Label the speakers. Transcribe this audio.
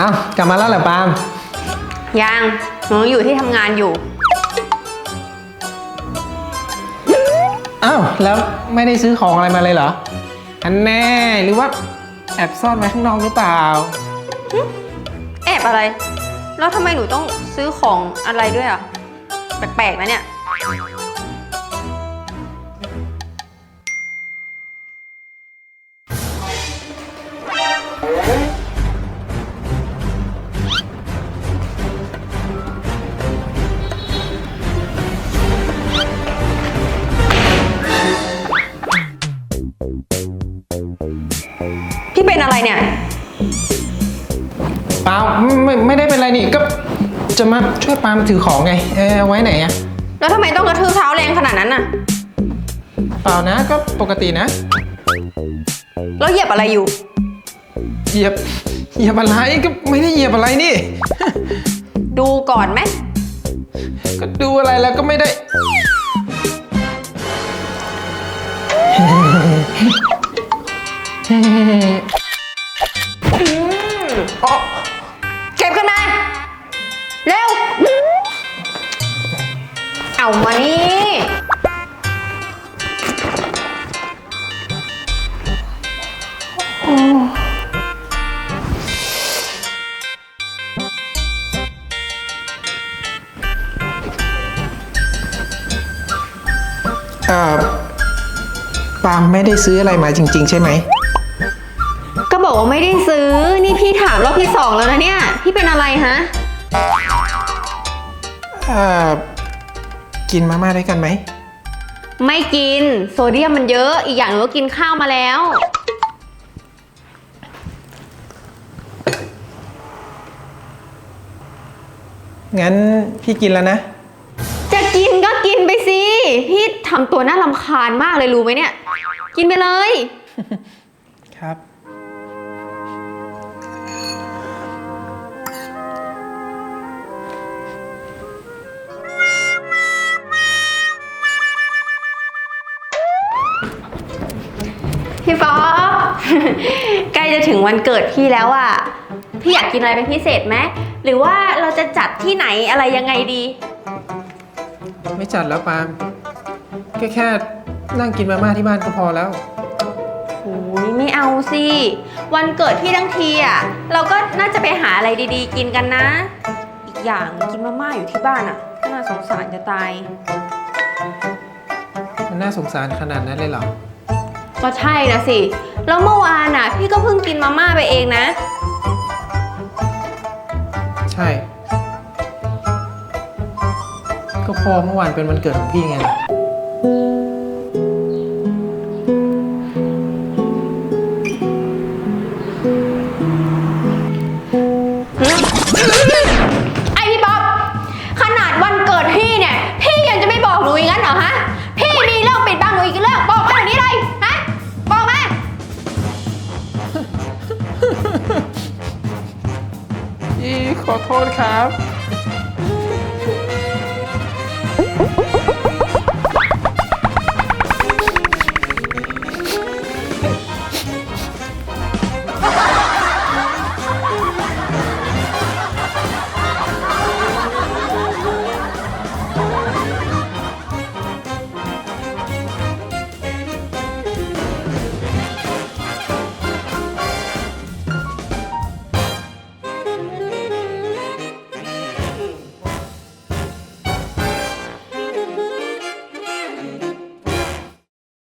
Speaker 1: อ้าวกลับมาแล้วเหรอปาล์ม
Speaker 2: ยังหนูอยู่ที่ทำงานอยู่
Speaker 1: อ้าวแล้วไม่ได้ซื้อของอะไรมาเลยเหรอ อันแน่หรือว่าแอบซ่อนไว้ข้างนอกหรือเปล่า
Speaker 2: แอบอะไร แล้วทำไมหนูต้องซื้อของอะไรด้วยอะ แปลกๆนะเนี่ย พี่เป็นอะไรเนี่ย
Speaker 1: เปล่าไม่ไม่ได้เป็นไรนี่ก็จะมาช่วยปาล์มถือของไง เออเอาไว้ไหนอะ
Speaker 2: แล้วทำไมต้องกระทืบเท้าแรงขนาดนั้นน่ะ
Speaker 1: เปล่านะก็ปกตินะ
Speaker 2: แล้วเหยียบอะไรอยู่
Speaker 1: เหยียบเหยียบอะไรก็ไม่ได้เหยียบอะไรนี่
Speaker 2: ดูก่อนไหม
Speaker 1: ก็ดูอะไรแล้วก็ไม่ได้อ๋อ
Speaker 2: เก็บขึ้นมา เร็ว เอามานี่
Speaker 1: เอ่อปาล์มไม่ได้ซื้ออะไรมาจริง ๆ ใช่ไหม
Speaker 2: ไม่ได้ซื้อ นี่พี่ถามรอบที่สองแล้วนะเนี่ย พี่เป็นอะไรฮะ
Speaker 1: เอ่อ กินมาม่าด้วยกันไหม
Speaker 2: ไม่กิน โซเดียมมันเยอะ อีกอย่างหนูก็กินข้าวมาแล้ว
Speaker 1: งั้นพี่กินแล้วนะ
Speaker 2: จะกินก็กินไปสิ พี่ทำตัวน่ารำคาญมากเลยรู้ไหมเนี่ย กินไปเลย
Speaker 1: ครับ
Speaker 2: พี่ป๊อป ใกล้จะถึงวันเกิดพี่แล้วอะพี่อยากกินอะไรเป็นพิเศษไหมหรือว่าเราจะจัดที่ไหนอะไรยังไงดี
Speaker 1: ไม่จัดแล้วปาล์มแค่แค่นั่งกินมาม่าที่บ้านก็พอแล้ว
Speaker 2: โอ้ยไม่เอาสิ วันเกิดพี่ทั้งทีอะเราก็น่าจะไปหาอะไรดีๆ กินกันนะ อีกอย่างกินมาม่าอยู่ที่บ้านอะน่าสงสารจะตาย
Speaker 1: มันน่าสงสารขนาดนั้นเลยเหรอ
Speaker 2: ก็ใช่นะสิ แล้วเมื่อวานน่ะ พี่ก็เพิ่งกินมาม่าไปเองนะ
Speaker 1: ใช่ ก็พอเมื่อวานเป็นวันเกิดของพี่ไงล่ะ ขอโทษครับ